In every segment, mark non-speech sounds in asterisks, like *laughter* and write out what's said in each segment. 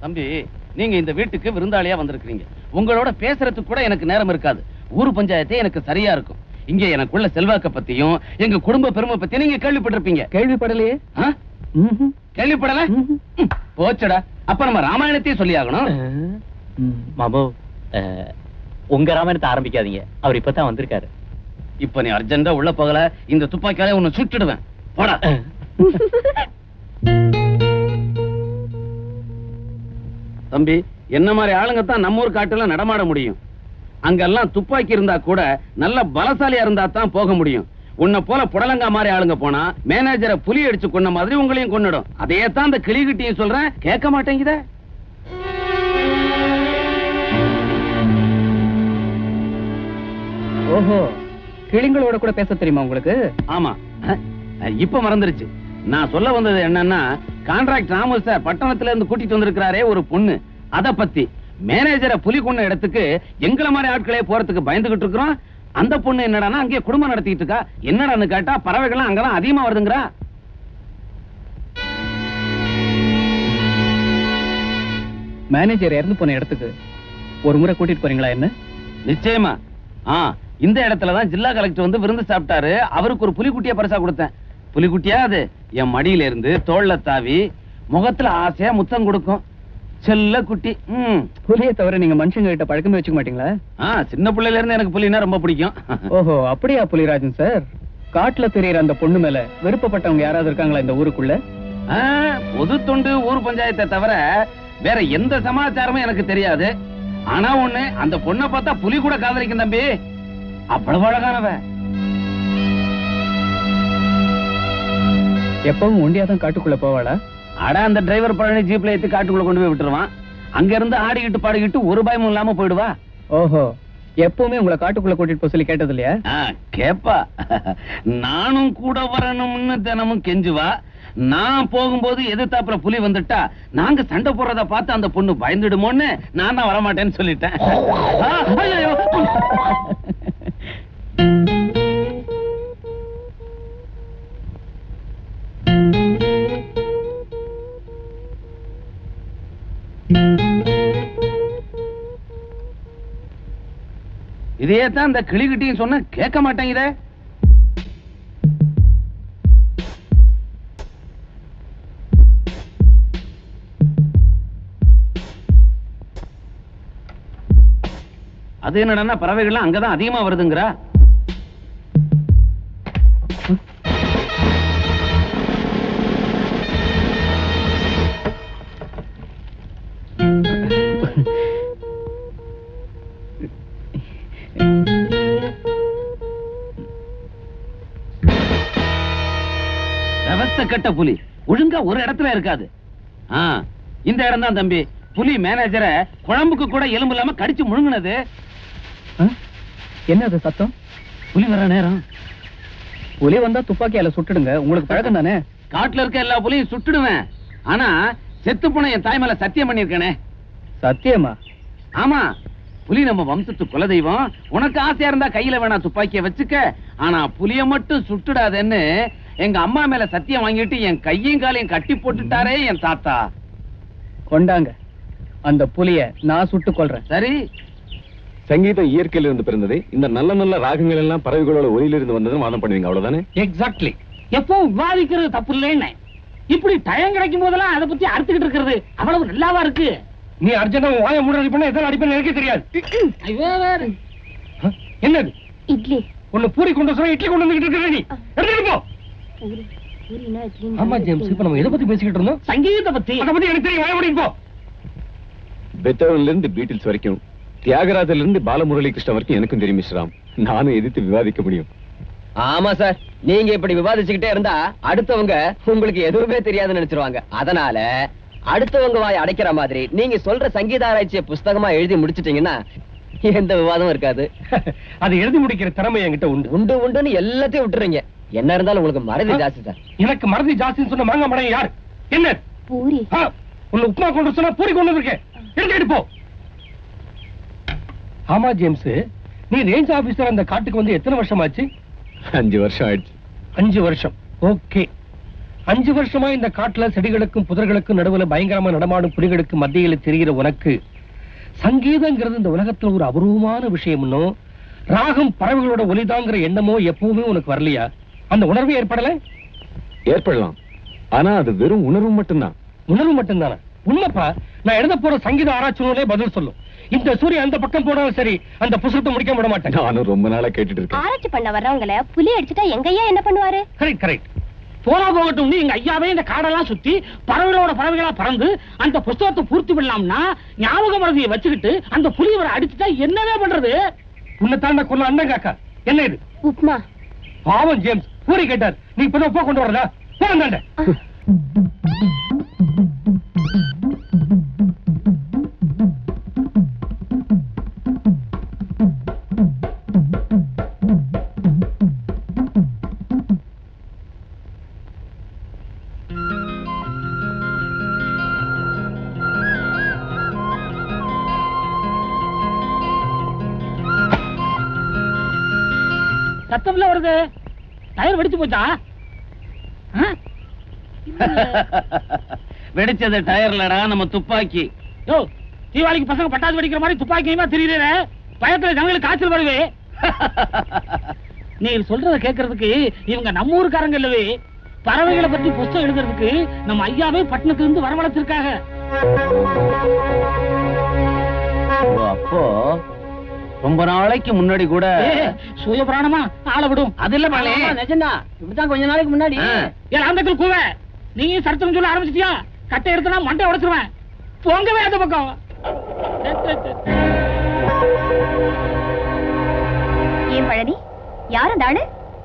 தம்பி நீங்க இந்த வீட்டுக்கு விருந்தாளியா வந்திருக்கீங்க உங்களோட பேசுறதுக்கு கூட எனக்கு நேரம் இருக்காது. ஊர் பஞ்சாயத்தே எனக்கு சரியா இருக்கும். இங்க எனக்குள்ள செல்வாக்க பத்தியும் எங்க குடும்ப பெருமை பத்தியும் நீங்க கேள்விப்பட்டிருப்பீங்க. கேள்விப்படலையே? கேள்விப்படல? போச்சுடா. அப்ப நம்ம ராமாயணத்தையும் சொல்லி ஆகணும் மாமு உங்க ராமாயணத்தை ஆரம்பிக்காதீங்க. அவர் இப்பதான் வந்திருக்காரு. இப்ப நீ அர்ஜென்டா உள்ள போகல. இந்த துப்பாக்கியாலே உன்னை சுட்டுடுவேன். போடா. *laughs* தம்பி என்ன மாதிரி ஆளுங்க தான் நம்ம ஊர் காட்டுல நடமாட முடியும். அங்கெல்லாம் துப்பாக்கி இருந்தா கூட நல்ல பலசாலியா இருந்தா தான் போக முடியும். உன்னை போல புடலங்கா மாதிரி ஆளுங்க போனா மேனேஜரை புலி அடிச்சு கொன்ன மாதிரி உங்களையும் கொன்னுடும். அதையே தான் அந்த கிளிகிட்டியும் சொல்றேன். கேட்க மாட்டேங்குதே. ஓஹோ கிளிங்களோட கூட பேச தெரியுமா உங்களுக்கு? ஆமா. இப்ப மறந்துருச்சு. நான் சொல்ல வந்தது என்னன்னா கான்ட்ராக்ட் ராமு சார் பட்டணத்துல இருந்து கூட்டிட்டு வந்திருக்கிறாரே ஒரு பொண்ணு. அத பத்தி மேனேஜரை புலி கொண்ட இடத்துக்கு எங்களை மாதிரி ஆட்களே போறதுக்கு பயந்துகிட்டு இருக்கிறோம். அந்த பொண்ணு என்னடான்னா அங்கேயே குடும்பம் நடத்திட்டு இருக்கா. என்னடான்னு கேட்டா பறவைகள்லாம் அங்கதான் அதிகமா வருதுங்கிறா. மேனேஜர் இறந்து போன இடத்துக்கு ஒரு முறை கூட்டிட்டு போறீங்களா என்ன? நிச்சயமா. ஆ இந்த இடத்துல தான் ஜில்லா கலெக்டர் வந்து விருந்து சாப்பிட்டாரு. அவருக்கு ஒரு புலிக்குட்டிய பரிசா கொடுத்தேன். புலிக்குட்டியா அது? என் மடியில இருந்து தோள்ல தாவி முகத்துல ஆசையா முத்தம் கொடுக்கும். செல்ல குட்டி. ம். புலியை தவிர நீங்க மனுஷங்க கிட்ட பழக்கமே வச்சுக்க மாட்டீங்களா? சின்ன பிள்ளையில இருந்து எனக்கு புலினா ரொம்ப பிடிக்கும். *laughs* ஓஹோ அப்படியா புலிராஜன் சார்? காட்டுல தெரியற அந்த பொண்ணு மேல விருப்பப்பட்டவங்க யாராவது இருக்காங்களா இந்த ஊருக்குள்ள? பொது தொண்டு ஊர் பஞ்சாயத்தை தவிர வேற எந்த சமாச்சாரமும் எனக்கு தெரியாது. ஆனா ஒண்ணு அந்த பொண்ணை பார்த்தா புலி கூட காதலிக்கும் தம்பி. அவ்வளவு அழகானவ எப்பவும் ஒண்டியா தான் காட்டுக்குள்ள போவாளா? அட அந்த டிரைவர் பழனி ஜீப்ல ஏத்தி காட்டுக்குள்ள கொண்டு போய் விட்டுருவான். அங்க இருந்து ஆடிக்கிட்டு பாடிக்கிட்டு ஒரு பயமும் இல்லாம போயிடுவா. ஓஹோ எப்பவுமே உங்களை காட்டுக்குள்ள கூட்டிட்டு போக சொல்லி கேட்டது இல்லையா? கேப்பா. நானும் கூட வரணும்னு தினமும் கெஞ்சுவா. நான் போகும்போது எதிர்த்தாப்புல புலி வந்துட்டா நாங்க சண்டை போடுறத பார்த்து அந்த பொண்ணு பயந்துடுமோன்னு நான் தான் வரமாட்டேன்னு சொல்லிட்டேன். இதையே தான் இந்த கிளிகிட்டியும் சொன்ன கேட்க மாட்டேங்குதே அது என்னடா பறவைகள்லாம் அங்கதான் அதிகமா வருதுங்கிறா? கட்ட புலி. ஒழுங்கா ஒரு இடத்துல இருக்காது. இந்த இடம் தான் தம்பி. புலி மேனேஜரை குழம்புக்கு கூட எலும்பு இல்லாம கடிச்சு முழுங்குனது? என்ன அது சத்தம்? புலி வர நேரம். புலி வந்தா துப்பாக்கியால சுட்டுடுங்க. உங்களுக்கு பழக்கம் தானே? காட்டுல இருக்க எல்லா புலியும் சுட்டுடுவேன். ஆனா செத்து போன என் தாய் மேல சத்தியம் பண்ணிருக்கேனே சத்தியமா? ஆமா. புலி நம்ம வம்சத்து குலதெய்வம். உனக்கு ஆசையா இருந்தா கையில வேணா துப்பாக்கிய வச்சுக்க. ஆனா புலிய மட்டும் சுட்டுடாதேன்னு எங்க அம்மா மேல சத்தியம் வாங்கிட்டு என் கையும் காலையும் கட்டி போட்டுட்டாரே என் தாத்தா. கொண்டாங்க. அந்த புலிய நான் சுட்டு கொல்றேன். சரி. சங்கீதம் இயற்கையில இருந்து பிறந்தது. இந்த நல்ல நல்ல ராகங்கள் எல்லாம் பறவைகளோட ஒளியில இருந்து வந்ததுன்னு வாதம் பண்ணுவீங்க அவ்வளவுதானே? எக்ஸாக்ட்லி எப்பவும் விவாதிக்கிறது தப்பு இல்லைன்னு. இப்படி டயம் கிடைக்கும் போதெல்லாம் அதை பத்தி அறுத்துக்கிட்டு இருக்கிறது அவ்வளவு நல்லாவா இருக்கு? நீ அர்ஜென்டா வாயை மூட பண்ண எத்தனை அடிப்பேன் எனக்கே தெரியாது? என்னது? இட்லி. ஒண்ணு பூரி கொண்டு வர இட்லி கொண்டு வந்துகிட்டு இருக்கிற நீ. எடுத்துட்டு போ. ஆமா ஜேம்ஸ் இப்ப நம்ம எதை பத்தி பேசிக்கிட்டு இருந்தோம்? சங்கீதத்தை பத்தி. அதை பத்தி எனக்கு தெரியும் வாய மூடிட்டு போ பெத்தவன்ல இருந்து பீட்டில்ஸ் வரைக்கும் தியாகராஜர்ல இருந்து பாலமுரளி கிருஷ்ணன் வரைக்கும் எனக்கும் தெரியும் மிஸ்ராம் நானும் எதிர்த்து விவாதிக்க முடியும். ஆமா சார் நீங்க இப்படி விவாதிச்சுக்கிட்டே இருந்தா அடுத்தவங்க உங்களுக்கு எதுவுமே தெரியாதுன்னு நினைச்சிருவாங்க. அதனால அடுத்தவங்க வாய் அடைக்கிற மாதிரி நீங்க சொல்ற சங்கீத ஆராய்ச்சியை புஸ்தகமா எழுதி முடிச்சிட்டீங்கன்னா எந்த விவாதமும் இருக்காது. அதை எழுதி முடிக்கிற திறமை என்கிட்ட உண்டு. உண்டு உண்டுன்னு எல்லாத்தையும் விட்டுறீங்க. என்ன இருந்தாலும் உங்களுக்கு மறதி ஜாஸ்தி சார். எனக்கு மறதி ஜாஸ்தின்னு சொன்ன மாங்க மடம் யார்? என்ன? பூரி. உன்னை உப்புமா கொண்டு சொன்னா பூரி கொண்டு வந்திருக்கேன். எடுத்துட்டு போ. ஆமா ஜேம்ஸ். நீ ரேஞ்ச் ஆபீசர் அந்த காட்டுக்கு வந்து எத்தனை வருஷம் ஆச்சு அஞ்சு வருஷம் ஆயிடுச்சு. அஞ்சு வருஷம். ஓகே. அஞ்சு வருஷமா இந்த காட்டுல செடிகளுக்கும் புதர்களுக்கும் நடுவுல பயங்கரமா நடமாடும் புலிகளுக்கு மத்தியில தெரிகிற உனக்கு சங்கீதங்கிறது இந்த உலகத்துல ஒரு அபூர்வமான விஷயம்னோ ராகம் பறவைகளோட ஒலிதாங்கிற எண்ணமோ எப்பவுமே உனக்கு வரலையா? அந்த உணர்வு ஏற்படல? ஏற்படலாம். ஆனா அது வெறும் உணர்வு மட்டும்தான். உணர்வு மட்டும்தானே? உண்மைப்பா. நான் எழுத போற சங்கீத ஆராய்ச்சி நூலே பதில் சொல்லும். இந்த சூரியன் அந்த பக்கம் போனாலும் சரி அந்த புஸ்தகத்தை முடிக்க விட மாட்டேன். நானும் ரொம்ப நாளா கேட்டுட்டு இருக்கேன். ஆராய்ச்சி பண்ண வர்றவங்கள புலி அடிச்சுட்டா எங்க ஐயா என்ன பண்ணுவாரு? கரெக்ட் கரெக்ட் போனா போகட்டும் எங்க ஐயாவே இந்த காடெல்லாம் சுத்தி பறவைகளோட பறவைகளா பறந்து அந்த புஸ்தகத்தை பூர்த்தி பண்ணலாம்னா ஞாபக மறதியை வச்சுக்கிட்டு அந்த புலி இவரை அடிச்சுட்டா என்னவே பண்றது? உன்னை தாண்ட கொள்ள அண்ணன் காக்கா. என்ன இது? உப்மா. பாவம் ஜேம்ஸ். பூரி கேட்டார். நீ இப்பதான் உப்பா கொண்டு வரல போறாண்ட சத்தம்ல வருது. டயர் வெடிச்சு போச்சா? *laughs* வெடிச்சது டயர்லடா நம்ம துப்பாக்கி. யோ தீபாவளிக்கு பசங்க பட்டாசு வெடிக்கிற மாதிரி துப்பாக்கியுமா தெரியுற பயத்துல ஜனங்களுக்கு காய்ச்சல் வருவே *laughs* நீ சொல்றத கேக்குறதுக்கு இவங்க நம்ம ஊருக்காரங்க இல்லவே. பறவைகளை பத்தி புஸ்தகம் எழுதுறதுக்கு நம்ம ஐயாவே பட்டணத்துல இருந்து வரவழைச்சிருக்காங்க. அப்போ ரொம்ப நாளைக்கு முன்னாடி கூட சுய பிராணமா ஆள விடும். அது இல்ல பாலே நிஜம்தான். இப்படிதான் கொஞ்ச நாளைக்கு முன்னாடி. ஏன் அந்த கூவ. நீ சரித்திரம் சொல்ல ஆரம்பிச்சிட்டியா? கட்டை எடுத்தனா மண்டை உடைச்சிருவேன். போங்கவே அந்த பக்கம். ஏன் பழனி? யார் அந்த ஆளு?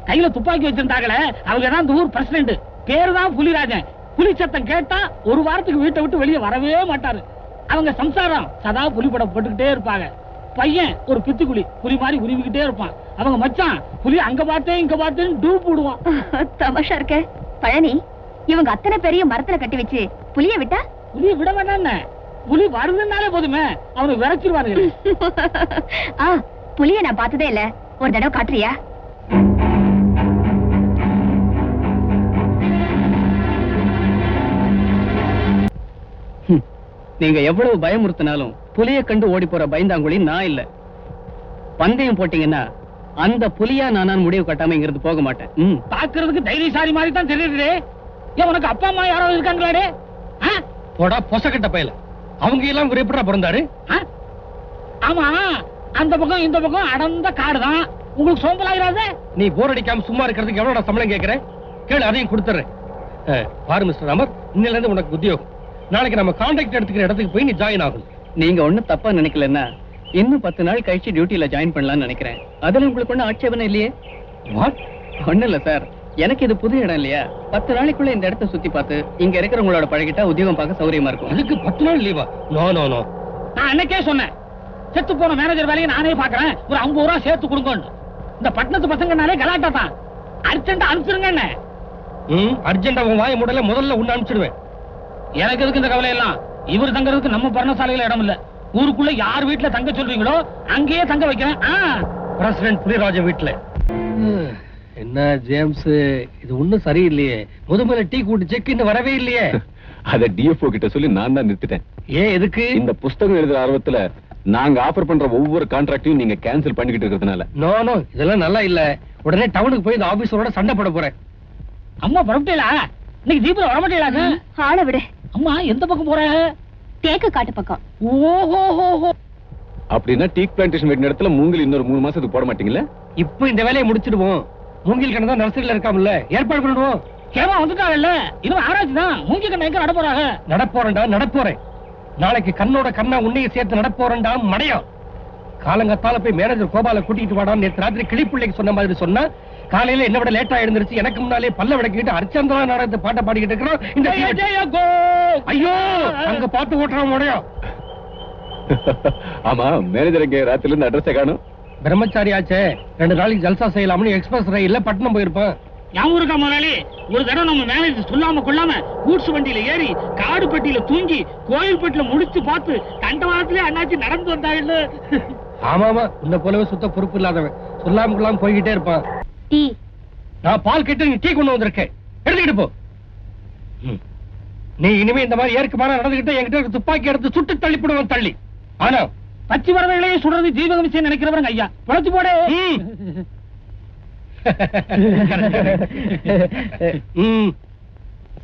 கையில துப்பாக்கி வச்சிருந்தாங்களே. அவங்க தான் இந்த ஊர் பிரசிடண்ட் பேரு தான் புலிராஜன். புலி சத்தம் கேட்டா ஒரு வாரத்துக்கு வீட்டை விட்டு வெளியே வரவே மாட்டாரு. அவங்க சம்சாரம் சதா புலி படம் போட்டுக்கிட்டே இருப்பாங்க. பையன் ஒரு பித்துக்குழி புலி மாதிரி உருவிக்கிட்டே இருப்பான். அவங்க மச்சான் புலி அங்க பார்த்தேன் இங்க பார்த்தேன்னு டூப் போடுவான். தமாஷா இருக்க. பழனி இவங்க அத்தனை பெரிய மரத்துல கட்டி வச்சு புலிய விட்டா? புலிய விட வேண்டாம் புலி வருதுன்னாலே போதுமே. அவனுக்கு விரைச்சிருவானுங்க. *laughs* ஆ புலிய நான் பார்த்ததே இல்ல. ஒரு தடவை காட்டுறியா. நீங்க எவ்வளவு பயமுறுத்தினாலும் புலிய கண்டு ஓடி போற பயந்தாங்குழி நான் இல்ல. பந்தயம் போட்டீங்கன்னா அந்த புலியா நானான் முடிவு கட்டாம இங்கிருந்து போக மாட்டேன். பாக்குறதுக்கு தைரியசாலி மாதிரி தான் தெரியுது ஏன் உனக்கு அப்பா அம்மா யாராவது இருக்காங்களாடே? ஆ? போடா பொசக்கட்ட பயல. அவங்க எல்லாம் இவர் எப்படா பிறந்தாரு? ஆமா. அந்த பக்கம் இந்த பக்கம் அடர்ந்த காடு தான் உங்களுக்கு சோம்பலாயிராதே? நீ போர் அடிக்காம சும்மா இருக்கிறதுக்கு எவ்வளவு சம்பளம் கேக்குற? கேளு அதையும் கொடுத்துறேன். பாரு மிஸ்டர் அமர் இன்னில இருந்து உனக்கு உத்தியோகம். நாளைக்கு நம்ம கான்ட்ராக்ட் எடுத்துக்கிற இடத்துக்கு போய் நீ ஜாயின் ஆகும் நீங்க ஒண்ணும் தப்பா நினைக்கலன்னா இன்னும் பத்து நாள் கழிச்சு டியூட்டில ஜாயின் பண்ணலாம்னு நினைக்கிறேன். அதுல உங்களுக்கு ஒண்ணும் ஆட்சேபனை இல்லையே? வாட் ஒண்ணும் இல்ல சார் எனக்கு இது புது இடம் இல்லையா? பத்து நாளைக்குள்ள இந்த இடத்த சுத்தி பார்த்து இங்க இருக்கிறவங்களோட பழகிட்டா உத்தியோகம் பார்க்க சௌரியமா இருக்கும். அதுக்கு பத்து நாள் லீவா நோ நோ நோ நான் அன்னைக்கே சொன்னேன். செத்து போன மேனேஜர் வேலையை நானே பாக்குறேன் ஒரு ஐம்பது ரூபா சேர்த்து கொடுங்கன்னு. இந்த பட்டணத்து பசங்கனாலே கலாட்டா தான். அர்ஜென்ட் அனுப்பிச்சிருங்க என்ன? ம் அர்ஜென்ட் அவன் வாய முடல முதல்ல உன்னை அனுப்பிச்சிடுவேன். எனக்கு எதுக்கு இந்த கவலை எல்லாம் இவர் தங்கறதுக்கு நம்ம பர்ணசாலையில இடம் இல்ல. ஊருக்குள்ள யார் வீட்டுல தங்க சொல்றீங்களோ அங்கேயே தங்க வைக்கிறேன். ஆ. பிரசிடென்ட் புலிராஜ வீட்டுல. என்ன ஜேம்ஸ்? இது ஒண்ணும் சரியில்லையே. முதுமலை டீ கூட்டு செக் இன்னும் வரவே இல்லையே. *laughs* அத டிஎஃப்ஓ கிட்ட சொல்லி நான் தான் நிறுத்திட்டேன். ஏன் எதுக்கு? இந்த புஸ்தகம் எழுதுற ஆர்வத்துல நாங்க ஆஃபர் பண்ற ஒவ்வொரு கான்ட்ராக்டையும் நீங்க கேன்சல் பண்ணிக்கிட்டு இருக்கிறதுனால. நோ நோ இதெல்லாம் நல்லா இல்ல. உடனே டவுனுக்கு போய் இந்த ஆபீஸரோட சண்டை போட போறேன். அம்மா புறப்பட்டீங்களா இன்னைக்கு ஜீப்ல வரமாட்டீங்களாங்க ஆளை விடு. அம்மா எந்த பக்கம் போற? தேக்கு காட்டு பக்கம். ஓஹோ ஹோ அப்படின்னா டீக் பிளான்டேஷன் வெட்டின இடத்துல மூங்கில் இன்னொரு மூணு மாசத்துக்கு போட மாட்டீங்களா? இப்போ இந்த வேலையை முடிச்சிடுவோம். மூங்கில் கண்ணு தான் நர்சரியில இருக்காமல்ல. ஏற்பாடு பண்ணிடுவோம். கேமா வந்துட்டாங்கல்ல? இன்னும் ஆராய்ச்சி தான். மூங்கி கண்ண எங்க நட போறாங்க? நடப்போறேன்டா நடப்போறேன். நாளைக்கு கண்ணோட கண்ணா உன்னையும் சேர்த்து நடப்போறேன்டா மடையம் காலங்கத்தால போய் மேனேஜர் கோபால கூட்டிட்டு வாடான்னு நேத்து ராத்திரி கிளிப்பிள்ளைக்கு சொன்ன மாதிரி சொன்னா காலையில என்ன விட லேட்டா எழுந்திருச்சு எனக்கு முன்னாலே பல்ல விளக்கிட்டு அரிச்சந்திரா நாடகத்தை பாட்ட பாடிக்கிட்டு இருக்கிறோம். இந்த ஐயோ அங்க பார்த்து ஓட்டுறான் மடையம் *laughs* ஆமா மேனேஜர் எங்க? ராத்திரில இருந்து அட்ரஸ் காணும். பிரம்மச்சாரி ஆச்சே ரெண்டு நாளைக்கு ஜல்சா செய்யலாம்னு எக்ஸ்பிரஸ் ரயில்ல பட்டணம் போயிருப்பான் ஞாபகம் இருக்கா முதலாளி? ஒரு தடவை நம்ம மேனேஜர் சொல்லாம கொள்ளாம கூட்ஸ் வண்டியில ஏறி காடு பெட்டியில தூங்கி கோயில் பெட்டில முடிச்சு பார்த்து கண்டவாளத்திலே அண்ணாச்சி நடந்து வந்தாங்கன்னு ஆமா ஆமா உன்னை போலவே சுத்த பொறுப்பு இல்லாதவன். சொல்லாம கொள்ளாம போய்கிட்டே இருப்பான். டீ. நான் பால் கேட்டு நீ டீ கொண்டு வந்திருக்கேன் எடுத்துக்கிட்டு போ. நீ இனிமே இந்த மாதிரி ஏற்கமான நடந்துகிட்ட என்கிட்ட துப்பாக்கி எடுத்து சுட்டு தள்ளிப்படுவேன் தள்ளி. ஆனா பச்சை பறவைகளையே சுடுறது ஜீவகம் விஷயம் நினைக்கிறவங்க ஐயா. புழைச்சு போடே.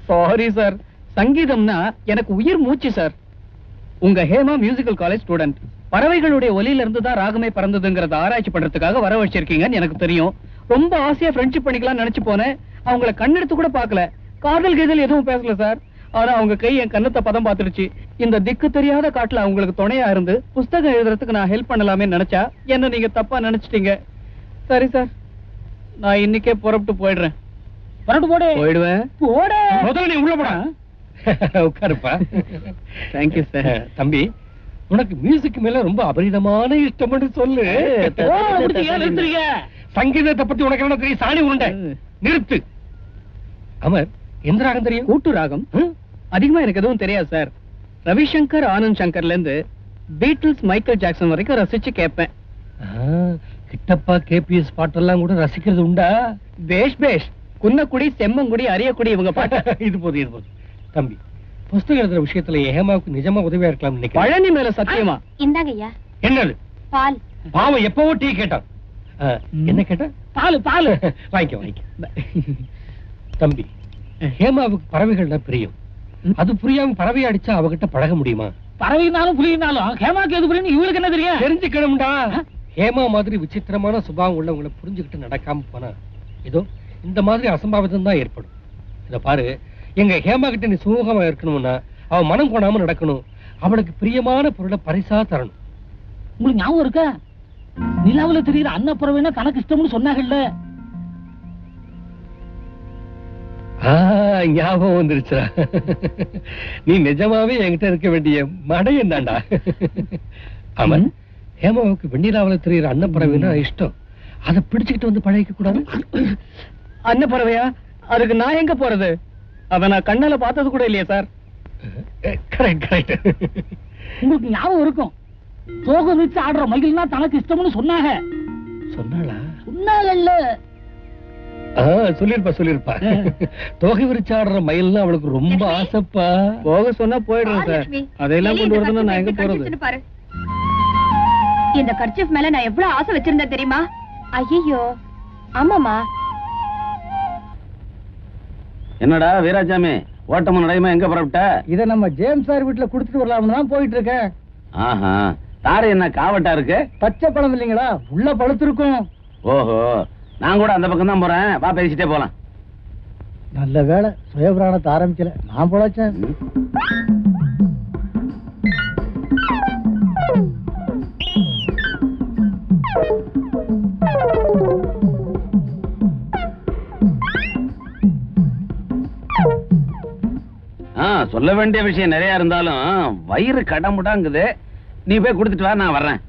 சாரி சார் சங்கீதம்னா எனக்கு உயிர் மூச்சு சார் உங்க ஹேமா மியூசிக்கல் காலேஜ் ஸ்டூடெண்ட் பறவைகளுடைய ஒலியில இருந்து தான் ராகமே பறந்ததுங்கறத ஆராய்ச்சி பண்றதுக்காக வர வச்சிருக்கீங்கன்னு எனக்கு தெரியும். ரொம்ப ஆசையா ஃப்ரெண்ட்ஷிப் பண்ணிக்கலாம் நினைச்சு போனேன். அவங்கள கண்ணெடுத்து கூட பார்க்கல. காதல் கீதல் எதுவும் பேசல சார். ஆனா அவங்க கை என் கண்ணத்தை பதம் பார்த்துடுச்சு. இந்த திக்கு தெரியாத காட்டுல அவங்களுக்கு துணையா இருந்து புஸ்தகம் எழுதுறதுக்கு நான் ஹெல்ப் பண்ணலாமே நினைச்சா என்ன நீங்க தப்பா நினைச்சிட்டீங்க? சரி சார். நான் இன்னைக்கே புறப்பட்டு போயிடுறேன். புரட்டு போடே. போயிடுவேன். போடே. முதல்ல நீ உள்ள போடா. *laughs* உட்காருப்பா. தேங்க்யூ சார் தம்பி உனக்கு மியூசிக் மேல ரொம்ப அபரிதமான இஷ்டம்னு சொல்லு. சங்கீதத்தை பத்தி உனக்கு என்ன தெரியும்? சாணி உருண்டை. நிறுத்து. அமர் எந்த ராகம் தெரியும்? கூட்டு ராகம்? அதிகமா எனக்கு எதுவும் தெரியாது சார். ரவிசங்கர் ஆனந்த் சங்கர்ல இருந்து பீட்டில்ஸ் மைக்கேல் ஜாக்சன் வரைக்கும் ரசிச்சு கேட்பேன். கிட்டப்பா கேபிஎஸ் பாட்டெல்லாம் கூட ரசிக்கிறது உண்டா? பேஷ் பேஷ். குன்னக்குடி செம்மங்குடி அரியக்குடி இவங்க பாட்டு. *laughs* இது போதும் இது போதும். தம்பி புஸ்தகம் எழுதுற விஷயத்துல என் ஹேமாவுக்கு நிஜமா உதவியா இருக்கலாம் பழனி மேல சத்தியமா? இந்தாங்க ஐயா. என்னது? பால். பாவம் எப்பவோ டீ கேட்டான். என்ன கேட்டா? பாலு பாலு. *laughs* வாங்கிக்க வாங்கிக்க. தம்பி ஹேமாவுக்கு பறவைகள்னா பிரியம். அது புரியாம பறவை அடிச்சா அவகிட்ட பழக முடியுமா? பறவைனாலும் புலினாலும் ஹேமாக்கு எது புரியும் இவளுக்கு என்ன தெரியும்? தெரிஞ்சுக்கணும்டா. ஹேமா மாதிரி விசித்திரமான சுபாவம் உள்ளவங்களை புரிஞ்சுக்கிட்டு நடக்காம போனா ஏதோ இந்த மாதிரி அசம்பாவிதம் தான் ஏற்படும். இத பாரு எங்க ஹேமா கிட்ட நீ சுமூகமா இருக்கணும்னா அவ மனம் கொடாம நடக்கணும். அவளுக்கு பிரியமான பொருளை பரிசா தரணும். உங்களுக்கு ஞாபகம் இருக்கா? நிலாவுல தெரியுற அன்னப்பறவைனா தனக்கு இஷ்டம்னு சொன்னாங்கல்ல? ஞாபகம் வந்துருச்சுடா நீ நிஜமாவே என்கிட்ட இருக்க வேண்டிய மடையன் தான்டா அவன் ஹேமாவுக்கு வெண்ணிலாவுல தெரியுற அன்னப்பறவைனா இஷ்டம். அதை பிடிச்சுக்கிட்டு வந்து பழகிக்க கூடாது? அன்ன பறவையா அதுக்கு நான் எங்க போறது? அத நான் கண்ணால பார்த்தது கூட இல்லையா சார். கரெக்ட் கரெக்ட் உங்களுக்கு ஞாபகம் இருக்கும். தோகை வச்சு ஆடுற மகிழ்னா தனக்கு இஷ்டம்னு சொன்னாங்க. சொன்னாளா? சொன்னாங்கல்ல. ஆ, சொல்லிருப்பா சொல்லிருப்பா. தொகை விரிச்சு ஆடுற மயில்னா அவளுக்கு ரொம்ப. ஆசைப்பா. போக சொன்னா போயிடுறேன் சார். அதையெல்லாம் கொண்டு இந்த வரதுன்னா நான் எங்க போறது. இந்த கர்ச்சீஃப் மேல நான் எவ்வளவு ஆசை வச்சிருந்தேன் தெரியுமா? ஐயோ ஆமாமா என்னடா வீராசாமி ஓட்டமும் நடையுமா? எங்க புறப்பட்ட? இத நம்ம ஜேம்ஸ் சார் வீட்டுல குடுத்துட்டு வரலாம்னு தான் போயிட்டு இருக்கேன். ஆஹா. தாரு என்ன காவட்டா இருக்கு? பச்சை பழம் இல்லைங்களா? உள்ள பழுத்திருக்கும். ஓஹோ நான் கூட அந்த பக்கம் தான் போறேன். வா பேசிட்டே போலாம். நல்ல வேலை சுயபிராணத்தை ஆரம்பிக்கல. நான் பொழைச்சேன். ஆ சொல்ல வேண்டிய விஷயம் நிறைய இருந்தாலும் வயிறு கடமுடாங்குது. நீ போய் கொடுத்துட்டு வா நான் வர்றேன்.